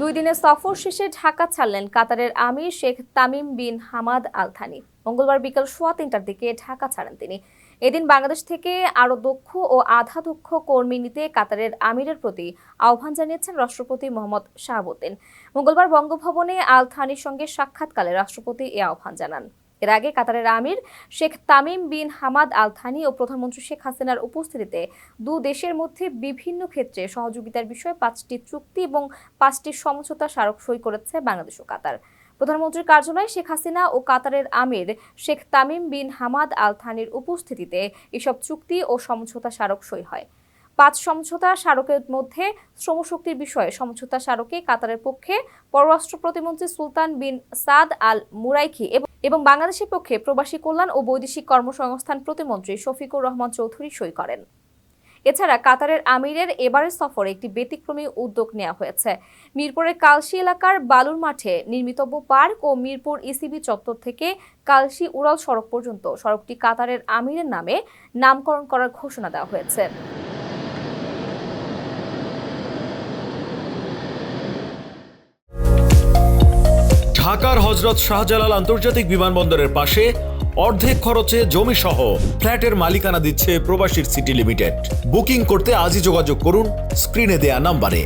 দুই দিনের সফর শেষে ঢাকা ছাড়লেন কাতারের আমির Sheikh Tamim bin Hamad Al Thani মঙ্গলবার বিকাল সোয়া তিনটার দিকে ঢাকা ছাড়েন তিনি। এদিন বাংলাদেশ থেকে আরও দক্ষ ও আধা দক্ষ কর্মী নিতে কাতারের আমিরের প্রতি আহ্বান জানিয়েছেন রাষ্ট্রপতি মোহাম্মদ শাহাবুদ্দিন। মঙ্গলবার বঙ্গভবনে আল থানির সঙ্গে সাক্ষাৎকালে রাষ্ট্রপতি এ আহ্বান জানান। এর আগে কাতারের আমির Sheikh Tamim bin Hamad Al Thani ও প্রধানমন্ত্রী শেখ হাসিনার উপস্থিতিতে দু দেশের মধ্যে বিভিন্ন ক্ষেত্রে সহযোগিতার বিষয়ে পাঁচটি চুক্তি এবং পাঁচটি সমঝোতা স্মারক সই করেছে বাংলাদেশ ও কাতার। প্রধানমন্ত্রীর কার্যালয়ে শেখ হাসিনা ও কাতারের আমির Sheikh Tamim bin Hamad Al থানির উপস্থিতিতে এসব চুক্তি ও সমঝোতা স্মারক সই হয়। পাঁচ সমঝোতা স্মারকের মধ্যে শ্রমশক্তির বিষয়ে সমঝোতা স্মারকে কাতারের পক্ষে পররাষ্ট্র প্রতিমন্ত্রী সুলতান বিন সাদ আল মুরাইখি এবং এবং বাংলাদেশের পক্ষে প্রবাসী কল্যাণ ও বৈদেশিক কর্মসংস্থান প্রতিমন্ত্রী শফিকুর রহমান চৌধুরী সই করেন। এছাড়া কাতারের আমিরের এবারের সফরে একটি ব্যতিক্রমী উদ্যোগ নেওয়া হয়েছে। মিরপুরের কালশি এলাকার বালুর মাঠে নির্মিতব্য পার্ক ও মিরপুর ইসিবি চত্বর থেকে কালশি উড়াল সড়ক পর্যন্ত সড়কটি কাতারের আমিরের নামে নামকরণ করার ঘোষণা দেওয়া হয়েছে। ঢাকার হজরত শাহজালাল আন্তর্জাতিক বিমানবন্দরের পাশে অর্ধেক খরচে জমি সহ ফ্ল্যাটের মালিকানা দিচ্ছে প্রবাসীর সিটি লিমিটেড। বুকিং করতে আজই যোগাযোগ করুন, স্ক্রিনে দেয়া নাম্বারে।